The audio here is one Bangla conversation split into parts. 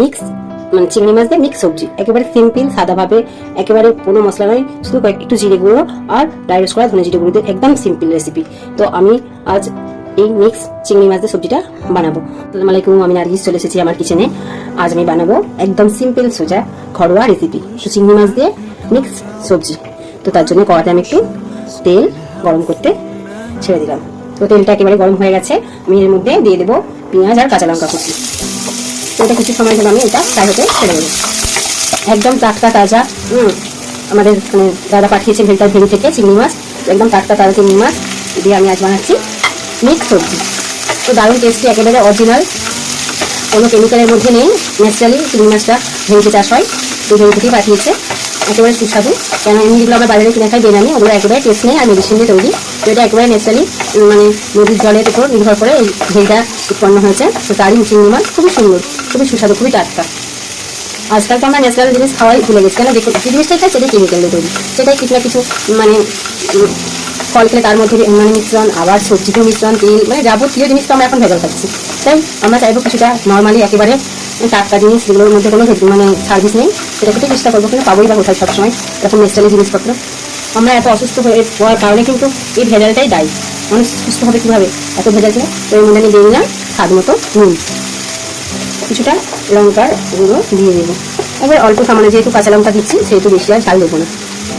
মিক্স মানে চিংড়ি মাছ দিয়ে মিক্স সবজি। একেবারে সিম্পল সাদাভাবে, একেবারে কোনো মশলা নয় শুধু কয়েক একটু জিরে গুঁড়ো আর ড্রাই রোস্ট করা ধনে জিরে গুঁড়ো দিয়ে একদম সিম্পল রেসিপি তো আমি আজ এই মিক্স চিংড়ি মাছ দিয়ে সবজিটা বানাবো। আসসালামু আলাইকুম, আমি নার্গিস, চলে এসেছি আমার কিচেনে আজ আমি বানাবো একদম সিম্পল সোজা ঘরোয়া রেসিপি তো চিংড়ি মাছ দিয়ে মিক্স সবজি। তো তার জন্য কড়াতে আমি একটু তেল গরম করতে ছেড়ে দিলাম। তো তেলটা একেবারে গরম হয়ে গেছে। আমি এর মধ্যে দিয়ে দেবো পেঁয়াজ আর কাঁচা লঙ্কা কুচি। এটা কিছু সময় জন্য আমি এটা ফ্রাই হতে ছেড়ে দেবো। একদম টাটকা তাজা আমাদের মানে দাদা পাঠিয়েছে ভেলটার ভেরি থেকে চিংড়ি মাছ, একদম টাটকা তাজা চিংড়ি মাছ দিয়ে আমি আজ বানাচ্ছি মিক্স সবজি। তো দারুণ টেস্টি একেবারে অরিজিনাল কোনো কেমিক্যালের মধ্যে নেই ন্যাচারালি চিংড়ি মাছটা ভেঙে চাষ হয়, তো ভেঙে থেকেই পাঠিয়েছে। একেবারে সুস্বাদু। কেন এমনি যেগুলো আমরা বাজারে কিনে খাই বেনামি ওগুলো একেবারে টেস্ট নেই আর মেডিসিন দিয়ে তৈরি। তো এটা একেবারে ন্যাচারালি মানে নদীর জলের উপর নির্ভর করে এই ভেরিটা উৎপন্ন হয়েছে। তো তারই চিংড়ি মাছ খুবই সুন্দর, খুবই সুস্বাদু, খুবই টাটকা। আজকাল তো আমরা ন্যাচারাল জিনিস খাওয়াই ভুলে গেছি। কেন দেখুন জিনিসটাই খাই সেটাই কেমিক্যাল দিয়ে তৈরি। সেটাই কিছু না কিছু মানে ফল খেলে তার মধ্যে মানে মিশ্রণ, আবার সবজিতেও মিশ্রণ, তেল মানে যাবতীয় জিনিস তো আমরা এখন ভেজাল খাচ্ছি। তাই আমরা চাইব কিছুটা নর্মালি একেবারে টাটকা জিনিস যেগুলোর মধ্যে কোনো মানে সার্ভিস নেই। সেটা খেতে চেষ্টা করব, কিন্তু পাবোই বা কোথায় সবসময়। এরকম ন্যাচারালি জিনিসপত্র। আমরা এত অসুস্থ হয়ে পড়ার কারণে কিন্তু এই ভেজালটাই দায়ী। মানুষ সুস্থ হবে কীভাবে? এত ভেজাল খেলে তো এর মধ্যে আমি দিয়ে দিলাম স্বাদ মতো নুন। কিছুটা লঙ্কার গুঁড়ো দিয়ে দেবো। এবার অল্প সামান্য যেহেতু কাঁচা লঙ্কা দিচ্ছি, সেহেতু বেশি আর ঝাল দেবো না।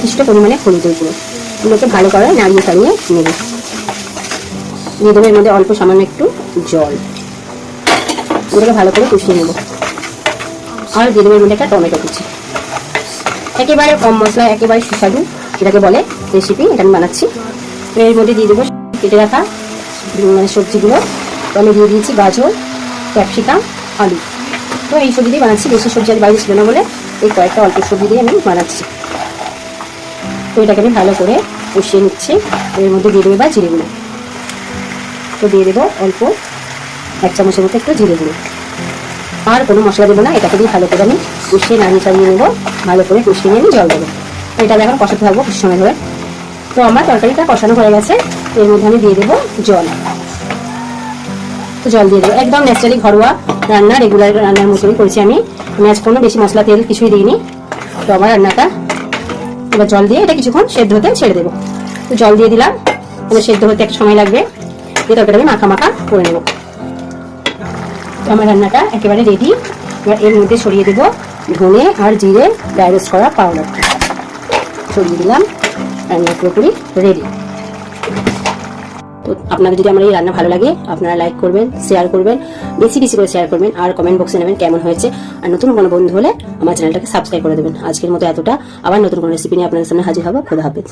কিছুটা পরিমাণে হলুদের গুঁড়ো। এগুলোকে ভালো করে নাড়িয়ে সারিয়ে নেব। দিয়ে দেবো এর মধ্যে অল্প সামান্য একটু জল। এটাকে ভালো করে কষিয়ে নেব। আর দিয়ে দেবো একটা টমেটো কুচি। একেবারে কম মশলা, একেবারে সুস্বাদু, এটাকে বলে রেসিপি এটা আমি বানাচ্ছি। এর মধ্যে দিয়ে দেবো কেটে রাখা মানে সবজিগুলো। তো আমি দিয়ে দিয়েছি গাজর, ক্যাপসিকাম, আলু। তো এই সবজি দিয়ে বানাচ্ছি, বেশি সবজি আর বাইরে ছিল না বলে এই কয়েকটা অল্প সবজি দিয়ে আমি বানাচ্ছি। তো এটাকে আমি ভালো করে কষিয়ে নিচ্ছি। এর মধ্যে দিয়ে দেবো বা জিরে গুঁড়ো তো দিয়ে দেবো অল্প এক চামচের মতো একটু জিরে গুঁড়ো। আর কোনো মশলা দেবো না, এটাকে দিয়ে ভালো করে আমি কষিয়ে নাড়িয়ে চালিয়ে নেব, ভালো করে কষিয়ে নিয়ে আমি জল দেবো। এটা এখন কষাতে থাকব কিছু সময় ধরে। তো আমার তরকারিটা কষানো হয়ে গেছে, এর মধ্যে আমি দিয়ে দেবো জল। তো জল দিয়ে দেবো। একদম ন্যাচারালি ঘরোয়া রান্না রেগুলার রান্নার মতোই করেছি আমি। আমি আজ কোনো বেশি মশলা, তেল কিছুই দিইনি। তো আমার রান্নাটা এবার জল দিয়ে এটা কিছুক্ষণ সেদ্ধ হতে ছেড়ে দেবো। তো জল দিয়ে দিলাম। এবার সেদ্ধ হতে একটা সময় লাগবে। দিয়ে তরকারি আমি মাখা মাখা করে নেব। তো আমার রান্নাটা একেবারে রেডি এবার এর মধ্যে ছড়িয়ে দেবো ধনে আর জিরে ড্রাই করা পাউডারটা ছড়িয়ে দিলাম রান্না পুরোপুরি রেডি তো আপনাদের যদি আমার এই রান্না ভালো লাগে, আপনারা লাইক করবেন শেয়ার করবেন, বেশি বেশি করে শেয়ার করবেন আর কমেন্ট বক্সে নেবেন কেমন হয়েছে। আর নতুন কোনো বন্ধু হলে আমার চ্যানেলটাকে সাবস্ক্রাইব করে দেবেন। আজকের মতো এতটা। আবার নতুন কোনো রেসিপি নিয়ে আপনাদের সামনে হাজির হব। খোদা হাফেজ।